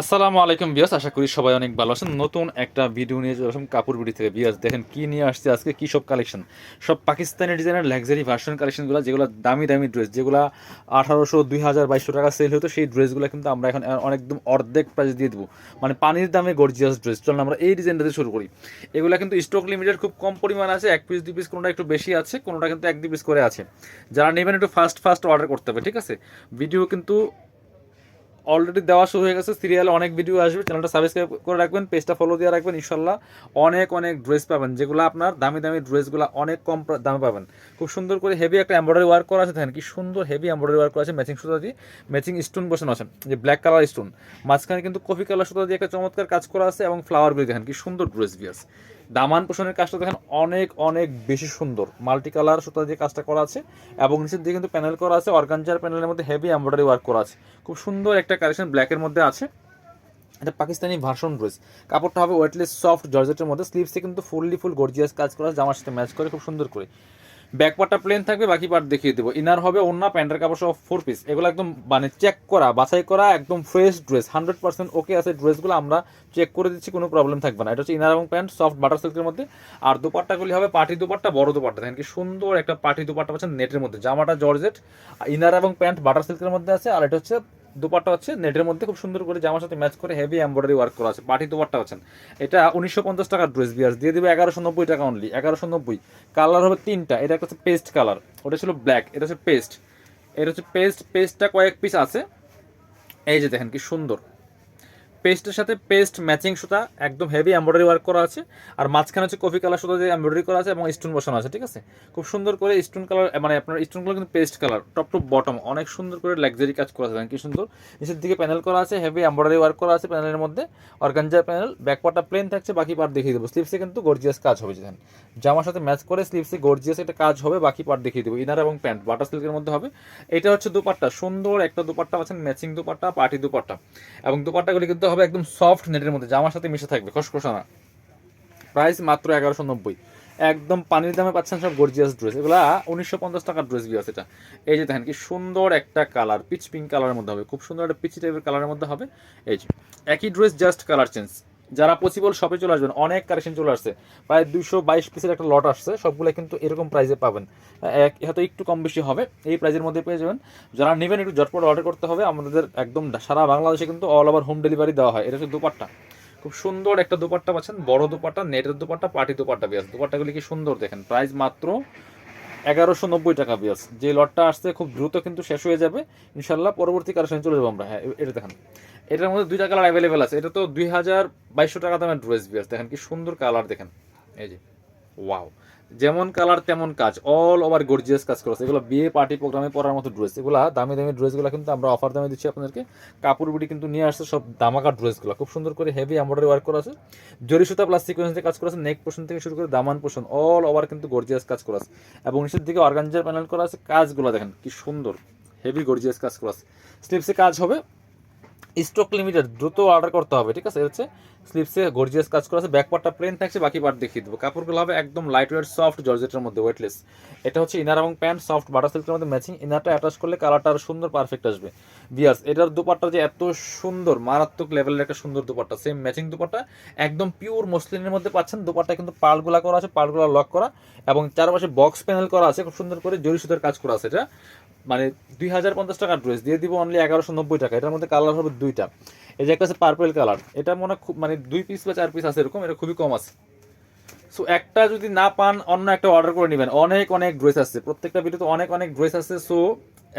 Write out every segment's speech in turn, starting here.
আসসালামু আলাইকুম বিয়াস আশা করি সবাই অনেক ভালো আছেন। নতুন একটা ভিডিও নিয়ে চলে আসলাম কাপড় বিড়ি থেকে। বিয়াস দেখেন কি নিয়ে আসছে আজকে, কী সব কালেকশন সব পাকিস্তানি ডিজাইনের লাক্সারি ভার্সন কালেকশনগুলো যেগুলো দামি দামি ড্রেস যেগুলো আঠারোশো, দুই হাজার, বাইশশো টাকা সেল হতো সেই ড্রেসগুলো কিন্তু আমরা এখন অনেকদম অর্ধেক প্রাইস দিয়ে দেবো। মানে পানির দামে গর্জিয়াস ড্রেস চলুন আমরা এই ডিজাইনটা শুরু করি। এগুলো কিন্তু স্টক লিমিটেড খুব কম পরিমাণ আছে, এক পিস দুই পিস কোনোটা একটু বেশি আছে, কোনোটা কিন্তু এক, দুই পিস করে আছে। যারা নেবেন একটু ফাস্ট ফাস্ট অর্ডার করতে হবে, ঠিক আছে? ভিডিও কিন্তু অলরেডি দেওয়া শুরু হয়ে গেছে। সিরিয়ালে অনেক ভিডিও আসবে। চ্যানেলটা সাবস্ক্রাইব করে রাখবেন পেজটা ফলো দিয়ে রাখবেন, ইনশাল্লাহ অনেক অনেক ড্রেস পাবেন। যেগুলো আপনার দামি দামি ড্রেসগুলো অনেক কম দামে পাবেন। খুব সুন্দর করে হেভি একটা এমব্রয়ডারি ওয়ার্ক করা আছে। দেখেন কি সুন্দর হেভি এমব্রয়ডারি ওয়ার্ক করা আছে। ম্যাচিং সুতা দিয়ে ম্যাচিং স্টোন বসানো আছে। যে ব্ল্যাক কালার স্টোন মাঝখানে কিন্তু কফি কালার সুতা দিয়ে একটা চমৎকার কাজ করা আছে এবং ফ্লাওয়ারগুলি দেখেন কি সুন্দর ড্রেস বিয়াস দামান পোষণের কাজটা দেখেন অনেক অনেক বেশি সুন্দর। মাল্টি কালার সুতা দিয়ে কাজটা করা আছে এবং নিচের দিকে কিন্তু প্যানেল করা আছে অর্গানজার প্যানেলের মধ্যে হেভি এমব্রয়ডারি ওয়ার্ক করা আছে। খুব সুন্দর একটা কালেকশন ব্ল্যাকের মধ্যে আছে। এটা পাকিস্তানি ভার্সন ড্রেস কাপড়টা হবে ওয়েটলেস সফট জর্জেটের মধ্যে। স্লিভসে কিন্তু ফুললি ফুল গর্জিয়াস কাজ করা জামার সাথে ম্যাচ করে, খুব সুন্দর করে। ব্যাক পার্টটা প্লেন থাকবে, বাকি পার্ট দেখিয়ে দেবো। ইনার হবে অন্য প্যান্টের কাপড় সহ ফোর পিস এগুলো একদম মানে চেক করা, বাছাই করা, একদম fresh dress hundred percent okay আছে। ড্রেসগুলো আমরা চেক করে দিচ্ছি, কোনো প্রবলেম থাকবে না। এটা হচ্ছে ইনার এবং প্যান্ট সফট বাটার সিল্কের মধ্যে। আর দুপাট্টাগুলি হবে পার্টি দুপাট্টা, বড় দুপাট্টা। দেখেন কি সুন্দর একটা পার্টি দুপাট্টা পাচ্ছেন নেটের মধ্যে। জামাটা জর্জেট ইনার এবং প্যান্ট বাটার সিল্কের মধ্যে আছে। আর এটা হচ্ছে দুপাট্টা হচ্ছে নেটের মধ্যে খুব সুন্দর করে জামার সাথে ম্যাচ করে হেভি এমব্রয়ডারি ওয়ার্ক করা আছে। পার্টি দুপাট্টা আছেন এটা উনিশশো পঞ্চাশ টাকার ড্রেস বিয়ার্স দিয়ে দেবে এগারোশো নব্বই টাকা অনলি এগারোশো নব্বই। কালার হবে তিনটা। এটা একটা হচ্ছে পেস্ট কালার ওটা ছিল ব্ল্যাক এটা হচ্ছে পেস্ট এটা হচ্ছে পেস্ট পেস্টটা কয়েক পিস আছে। এই যে দেখেন কি সুন্দর। পেস্টের সাথে পেস্ট ম্যাচিং সুতা, একদম হেভি এমব্রয়ডারি ওয়ার্ক করা আছে। আর মাঝখানে হচ্ছে কফি কালার সুতা দিয়ে এমব্রয়ডারি করা আছে এবং স্টোন বসানো আছে, ঠিক আছে? খুব সুন্দর করে স্টোন কালার মানে আপনার স্টোনগুলো কিন্তু paste colour top to bottom অনেক সুন্দর করে লাক্সারি কাজ করা আছে কি সুন্দর। নিচের দিকে প্যানেল করা আছে হেভি এমব্রয়ডারি ওয়ার্ক করা আছে প্যানেলের মধ্যে। অর্গানজার প্যানেল ব্যাক পার্টটা প্লেন থাকছে, বাকি পার্ট দেখিয়ে দেবো। স্লিপসে কিন্তু গর্জিয়াস কাজ হবে দেখেন। জামার সাথে ম্যাচ করে স্লিপসে গর্জিয়াস একটা কাজ হবে, বাকি পার্ট দেখিয়ে দেবো। ইনার এবং প্যান্ট বাটার সিল্কের মধ্যে হবে। এটা হচ্ছে দুপাট্টা, সুন্দর একটা দুপাট্টা পাচ্ছেন ম্যাচিং দুপাট্টা পার্টি দুপাট্টা। এবং দুপাট্টাগুলি কিন্তু হবে একদম সফট নেটের মধ্যে জামার সাথে মিশে থাকবে, খসখসা না প্রাইস মাত্র এগারোশো নব্বই। একদম পানির দামে পাচ্ছেন সব গর্জিয়াস ড্রেস এগুলা উনিশশো পঞ্চাশ টাকার ড্রেস বিয়াস এটা। এই যে দেখেন কি সুন্দর একটা কালার পিচ পিঙ্ক কালারের মধ্যে হবে। খুব সুন্দর একটা পিচি টাইপের কালারের মধ্যে হবে। এই যে, একই ড্রেস জাস্ট কালার চেঞ্জ যারা পসিবল শপে চলে আসবেন, অনেক কালেকশন চলে আসছে। প্রায় দুশো বাইশ পিসের একটা লট আসছে, সবগুলো কিন্তু এরকম প্রাইসে পাবেন। এক হয়তো একটু কম বেশি হবে, এই প্রাইসের মধ্যে পেয়ে যাবেন। যারা নেবেন, একটু ঝটপট অর্ডার করতে হবে। আমাদের একদম সারা বাংলাদেশে কিন্তু অল ওভার হোম ডেলিভারি দেওয়া হয়। এটা হচ্ছে দুপাট্টা। খুব সুন্দর একটা দুপাট্টা পাচ্ছেন, বড় দুপাট্টা নেটের দুপাট্টা পার্টি দুপাট্টা বিয়াস দুপাট্টাগুলি কি সুন্দর দেখেন। প্রাইস মাত্র এগারোশো নব্বই টাকা বিয়াস। যে লটটা আসছে খুব দ্রুত কিন্তু শেষ হয়ে যাবে। ইনশাল্লাহ পরবর্তী কালেকশন চলে যাব আমরা। হ্যাঁ এটা দেখেন। এটার মধ্যে দুইটা কালার অ্যাভেলেবেল আছে। এটা তো দুই হাজার বাইশশো টাকা দামের ড্রেস বিয়াস। দেখেন কি সুন্দর কালার দেখেন। এই যে। ওয়াও যেমন কালার তেমন কাজ। অল ওভার গর্জিয়াস কাজ করেছে। এগুলো বিয়ে পার্টি প্রোগ্রামে পরার মতো ড্রেস এগুলো দামি দামি ড্রেসগুলো কিন্তু আমরা অফার দামে দিচ্ছি আপনাদেরকে। কাপড় বুড়ি কিন্তু নিয়ে আসছে সব দামাকার ড্রেসগুলো খুব সুন্দর করে হেভি এমব্রয়ডারি ওয়ার্ক করা আছে। জরি সুতা প্লাস সিকোয়েন্স দিয়ে কাজ করা আছে। নেক পোর্শন থেকে শুরু করে দামান পোর্শন অল ওভার কিন্তু গর্জিয়াস কাজ করা আছে। এবং নিচের দিকে অর্গানজার প্যানেল করা আছে। কাজগুলো দেখেন কি সুন্দর। হেভি গর্জিয়াস কাজ করা আছে। স্লিপসে কাজ হবে। স্টক লিমিটেড দ্রুত অর্ডার করতে হবে, ঠিক আছে? হচ্ছে স্লিপসে গর্জিয়াস কাজ করা আছে ব্যাক পার্টটা প্লেন থাকছে, বাকি পার্ট দেখিয়ে দেবো। কাপড়গুলো হবে একদম লাইট ওয়েট সফট জর্জেটের মধ্যে ওয়েটলেস এটা হচ্ছে ইনার এবং প্যান্ট সফট বাটার সিল্কের মধ্যে ম্যাচিং ইনারটা অ্যাটাচ করলে কালারটা আরও সুন্দর পারফেক্ট আসবে। বিয়ার্স এটার দুপাট্টা যে এত সুন্দর, মারাত্মক লেভেলের একটা সুন্দর দুপাট্টা সেম ম্যাচিং দুপাট্টা, একদম পিওর মসলিনের মধ্যে পাচ্ছেন দুপাট্টা কিন্তু পালগুলা করা আছে পালগুলা লক করা, এবং চারপাশে বক্স প্যানেল করা আছে, খুব সুন্দর করে জরি সুতার কাজ করা আছে এটা। মানে দুই হাজার পঞ্চাশ টাকার ড্রেস দিয়ে দিব অনলি এগারোশো নব্বই টাকা। এটার মধ্যে কালার হবে দুইটা। এই যে একটা আছে পার্পেল কালার এটা মনে খুব মানে দুই পিস বা চার পিস আছে এরকম, এটা খুবই কম আছে। সো একটা যদি না পান, অন্য একটা অর্ডার করে নেবেন। অনেক অনেক ড্রেস আছে। প্রত্যেকটা ভিডিওতে অনেক অনেক ড্রেস আছে। সো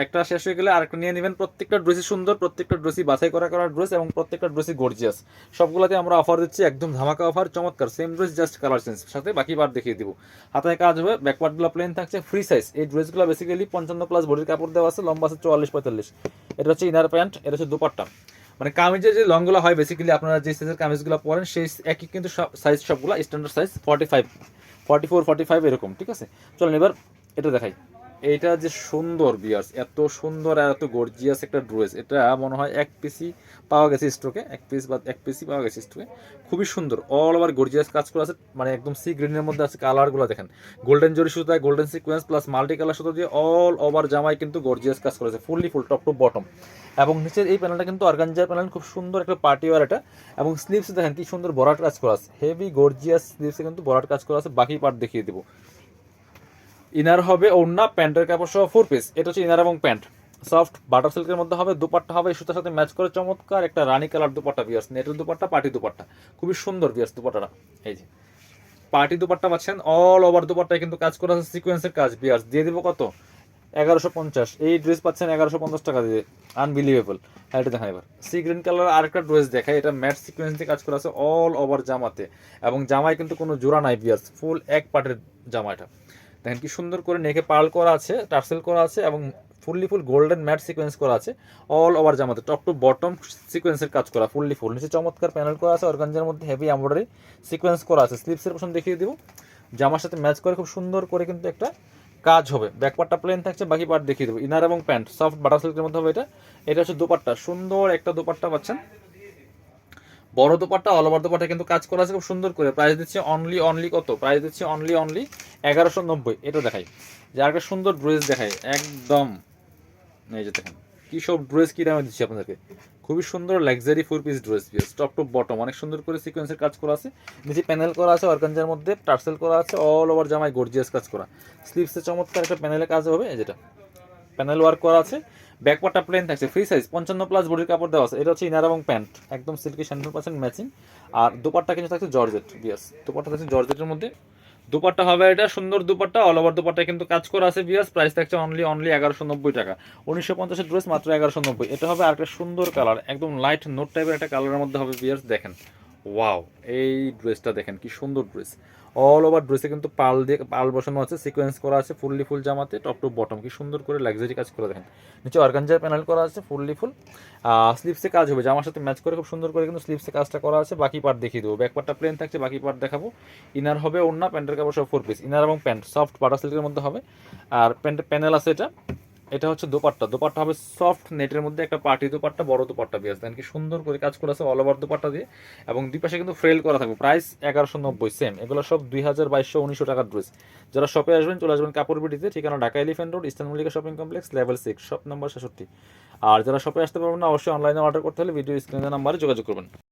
একটা শেষ হয়ে গেলে আরেকটা নিয়ে নেবেন। প্রত্যেকটা ড্রেসই সুন্দর, প্রত্যেকটা ড্রেসই বাছাই করা করা ড্রেস এবং প্রত্যেকটা ড্রেসই গর্জিয়াস সবগুলোতে আমরা অফার দিচ্ছি। একদম ধামাকা অফার চমৎকার। Same dress just colour change সাথে বাকি বার দেখিয়ে দিব। হাতায় কাজ হবে ব্যাকওয়ার্ডগুলো প্লেন থাকছে ফ্রি সাইজ এই ড্রেসগুলো বেসিক্যালি পঞ্চান্ন প্লাস বডির কাপড় দেওয়া আছে, লম্বা আছে চুয়াল্লিশ, পঁয়তাল্লিশ। এটা হচ্ছে ইনার প্যান্ট এটা হচ্ছে দুপাট্টা। মানে কামিজের যে লংগুলো হয় বেসিক্যালি আপনারা যে সাইজের কামিজগুলো পরেন, সেই একই কিন্তু সব সাইজ সবগুলো standard size forty five forty four forty five এরকম, ঠিক আছে? চলেন এবার এটা দেখাই। এইটা যে সুন্দর বিয়ার্স এত সুন্দর আর এত গর্জিয়াস একটা ড্রেস এটা মনে হয় এক পিসি পাওয়া গেছে স্টকে এক পিস বা এক পিসি পাওয়া গেছে স্টকে খুবই সুন্দর অল ওভার গর্জিয়াস কাজ করা আছে মানে একদম সি গ্রিনের মধ্যে আছে কালারগুলো দেখেন। গোল্ডেন জরি সুতায় golden sequence plus multi colour সুতো দিয়ে অল ওভার জামায় কিন্তু গর্জিয়াস কাজ করেছে fully full top to bottom এবং নিচের এই প্যানেলটা কিন্তু অর্গানজার প্যানেল খুব সুন্দর একটা পার্টি ওয়ার এটা। এবং স্লিভস দেখেন কি সুন্দর বরাট কাজ করা আছে হেভি গর্জিয়াস স্লিভসে কিন্তু বরাট কাজ করা আছে, বাকি পার্ট দেখিয়ে দেবো। ইনার হবে ওড়না, প্যান্টের কাপড় সহ ফোর পিস এটা হচ্ছে ইনার এবং প্যান্ট সফট বাটার সিল্কের মধ্যে হবে, দুপাট্টা হবে সুতার সাথে ম্যাচ করে চমৎকার একটা রানী কালার দুপাট্টা বিয়ার্স নেটের দুপাট্টা পার্টি দুপাট্টা। খুবই সুন্দর বিয়ার্স দুপাট্টাটা। এই যে পার্টি দুপাট্টা পাচ্ছেন অল ওভার দুপাট্টায় কিন্তু কাজ করা আছে সিকোয়েন্সের কাজ বিয়ার্স দিয়ে দিব কত? এগারোশো পঞ্চাশ। এই ড্রেস পাচ্ছেন এগারোশো পঞ্চাশ টাকা দিয়ে। আনবিলিভেবল এটা দেখা এবার। সি গ্রিন কালার আর আরেকটা ড্রেস দেখায় এটা ম্যাট সিকোয়েন্স দিয়ে কাজ করা আছে অল ওভার জামাতে। এবং জামায় কিন্তু কোনো জোড়া নাই বিয়ার্স ফুল এক পার্টের জামা এটা। দেখেন কি সুন্দর করে নেকে পার্ল করা আছে, টার্সেল করা আছে এবং fully full golden matte sequence করা আছে অল ওভার জামাতে টপ টু বটম সিকোয়েন্সের কাজ করা, ফুললি ফুল। নিচে চমৎকার প্যানেল করা আছে, অর্গানজার মধ্যে হেভি এমব্রয়ডারি সিকোয়েন্স করা আছে। স্লিপসের পোশন দেখিয়ে দিব। জামার সাথে ম্যাচ করে খুব সুন্দর করে কিন্তু একটা কাজ হবে। ব্যাক পার্টটা প্লেন থাকছে, বাকি পার্ট দেখিয়ে দেবো। ইনার এবং প্যান্ট সফট বাটার সিল্কের মধ্যে হবে এটা। এটা হচ্ছে দুপাট্টা। সুন্দর একটা দুপাট্টা পাচ্ছেন। বড় দোপাট্টা অল ওভার দোপাট্টা কিন্তু কাজ করা আছে, খুব সুন্দর করে। প্রাইস দিচ্ছে অনলি অনলি কত? প্রাইস দিচ্ছে অনলি অনলি এগারোশো নব্বই এটা দেখাই। যে একটা সুন্দর ড্রেস দেখাই, একদম। এই যে দেখেন, কি সব ড্রেস, কি দামে দিচ্ছি আপনাদেরকে। খুবই সুন্দর luxury four piece dress piece top top bottom অনেক সুন্দর করে সিকোয়েন্সের কাজ করা আছে। নিচে প্যানেল করা আছে অর্গানজার মধ্যে টার্সেল করা আছে অল ওভার জামায় গর্জিয়াস কাজ করা। স্লিভসে চমৎকার একটা প্যানেলে কাজ হবে যেটা। প্যানেল ওয়ার্ক করা আছে। ব্যাকপার্টটা প্লেন থাকছে ফ্রি সাইজ পঞ্চান্ন প্লাস বডির কাপড় দেওয়া আছে। এটা হচ্ছে ইনার এবং প্যান্ট একদম সিল্কি হান্ড্রেড পার্সেন্ট ম্যাচিং আর দুপাট্টা কিন্তু থাকছে জর্জেট বিয়াস দুপাট্টা থাকছে জর্জেটের মধ্যে। দুপাট্টা হবে এটা, সুন্দর দুপাট্টা অল ওভার দুপাট্টা কিন্তু কাজ করে আছে বিয়াস প্রাইস থাকছে অনলি অনলি এগারোশো নব্বই টাকা। উনিশশো পঞ্চাশের ড্রেস মাত্র এগারোশো নব্বই। এটা হবে আর একটা সুন্দর কালার একদম লাইট নোট টাইপের একটা কালারের মধ্যে হবে বিয়াস দেখেন। ওয়াও এই ড্রেসটা দেখেন, কি সুন্দর ড্রেস অল ওভার ড্রেসে কিন্তু পাল দিয়ে পাল বসানো আছে সিকোয়েন্স করা আছে, ফুললি ফুল জামাতে টপ টু বটম কি সুন্দর করে লাক্সারি কাজ করে দেখেন। নিচে অর্গানজার প্যানেল করা আছে, ফুললি ফুল। স্লিপসে কাজ হবে, জামার সাথে ম্যাচ করে খুব সুন্দর করে কিন্তু স্লিপসে কাজটা করা আছে, বাকি পার্ট দেখিয়ে দেবো। ব্যাক পার্টটা প্লেন থাকছে, বাকি পার্ট দেখাবো। ইনার হবে ওড়না প্যান্টের কাপড় সব ফোর পিস ইনার এবং প্যান্ট সফট বাটার সিল্কের মধ্যে হবে। আর প্যান্টের প্যানেল আছে এটা। এটা হচ্ছে দোপাট্টা। দোপাট্টা হবে সফট নেটের মধ্যে একটা পার্টি দোপাট্টা, বড় দোপাট্টা বিয়াস দেন কি সুন্দর করে কাজ করা আছে অল ওভার দোপাট্টা দিয়ে। এবং দুই পাশে কিন্তু ফ্রেল করা থাকবে। প্রাইস এগারোশো নব্বই সেম এগুলো সব দুই হাজার বাইশশো উনিশশো টাকার ড্রেস যারা শপে আসবেন, চলে আসবেন কাপড় বিটিতে ঠিকানা Dhaka Elephant Road Eastern Mallika Shopping Complex level six shop number ছেষট্টি। আর যারা শপে আসতে পারবেন না, অবশ্যই অনলাইনে অর্ডার করতে হলে ভিডিও স্ক্রিনের নাম্বারে যোগাযোগ করবেন।